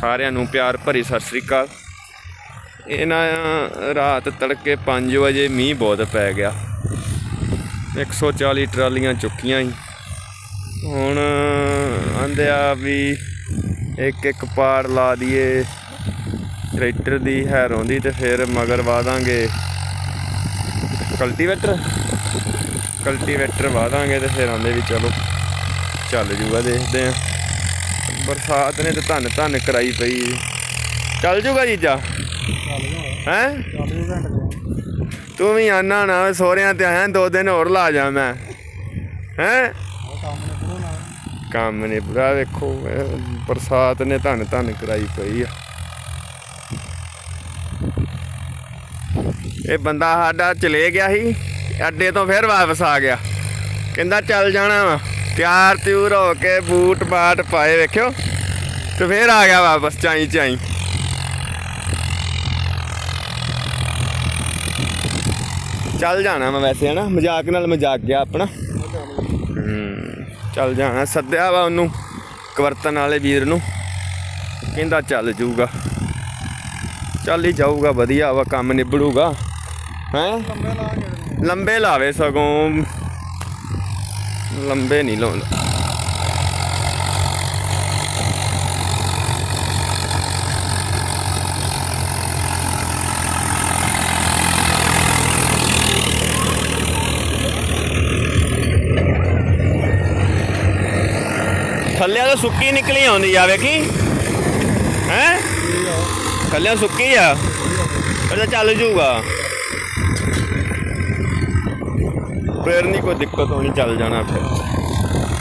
ਸਾਰਿਆਂ ਨੂੰ ਪਿਆਰ ਭਰੀ ਸਤਿ ਸ੍ਰੀ ਅਕਾਲ। ਇਹਨਾਂ ਰਾਤ ਤੜਕੇ 5 ਵਜੇ ਮੀਂਹ ਬਹੁਤ ਪੈ ਗਿਆ। 140 ਟਰਾਲੀਆਂ ਚੁੱਕੀਆਂ ਹੀ ਹੁਣ ਆਂਦੇ ਆ ਵੀ ਇੱਕ ਇੱਕ ਪਾੜ ਲਾ ਦਈਏ। ਟਰੈਕਟਰ ਦੀ ਹੈਰੋਂ ਦੀ ਤੇ ਫਿਰ ਮਗਰ ਵਾਦਾਂਗੇ ਕਲਟੀਵੇਟਰ? ਕਲਟੀਵੇਟਰ ਵਾਦਾਂਗੇ ਤੇ ਫਿਰ ਆਂਦੇ ਵੀ ਚਲੋ, ਚੱਲ ਜੂਗਾ ਦੇਖਦੇ ਆ। ਬਰਸਾਤ ਨੇ ਤੇ ਧੰਨ ਧੰਨ ਕਰਾਈ ਪਈ। ਚੱਲ ਜੂਗਾ ਜੀਜਾ? ਹੈ? ਤੂੰ ਵੀ ਆਨਾ ਨਾ ਸੋਹਰਿਆਂ ਤੇ ਆਇਆ, ਦੋ ਦਿਨ ਹੋਰ ਲਾ ਜਾ ਮੈਂ। ਹੈ? ਕੰਮ ਨੇ ਪੂਰਾ, ਵੇਖੋ, ਬਰਸਾਤ ਨੇ ਧੰਨ ਧੰਨ ਕਰਾਈ ਪਈ ਆ। ਇਹ ਬੰਦਾ ਸਾਡਾ ਚਲੇ ਗਿਆ ਸੀ, ਅੱਡੇ ਤੋਂ ਫਿਰ ਵਾਪਸ ਆ ਗਿਆ। ਕਹਿੰਦਾ ਚੱਲ ਜਾਣਾ ਵਾ। ਤਿਆਰ ਤਿਉਰ ਹੋ ਕੇ ਬੂਟ ਬਾਟ ਪਾਏ, ਵੇਖਿਓ। ਤੇ ਫਿਰ ਆ ਗਿਆ ਵਾਪਸ, ਚਾਈ ਚਾਈ। ਚੱਲ ਜਾਣਾ ਮੈਂ ਵੈਸੇ, ਹਨਾ? ਮਜ਼ਾਕ ਨਾਲ ਮਜ਼ਾਕ ਗਿਆ ਆਪਣਾ। ਚੱਲ ਜਾਣਾ। ਸੱਦਿਆ ਵਾ ਉਹਨੂੰ, ਕਵਰਤਨ ਵਾਲੇ ਵੀਰ ਨੂੰ। ਕਹਿੰਦਾ ਚੱਲ ਜਾਊਗਾ ਚੱਲ ਹੀ ਜਾਊਗਾ, ਵਧੀਆ ਵਾ, ਕੰਮ ਨਿਬੜੂਗਾ। ਹੈ? ਲੰਬੇ ਲਾਵੇ ਸਗੋਂ। ਲੰਬੇ ਨਹੀਂ ਲਾਉਂਦਾ। ਥੱਲੇ ਤਾਂ ਸੁੱਕੀ ਨਿਕਲੀ ਆਉਂਦੀ ਆ, ਵੇਖੀ? ਹੈ? ਥੱਲੇ ਸੁੱਕੀ ਆ? ਫਿਰ ਚੱਲ ਜੂਗਾ। ਫੇਰ ਨਹੀਂ ਕੋਈ ਦਿੱਕਤ ਹੋਣੀ ਚੱਲ ਜਾਣਾ ਫਿਰ।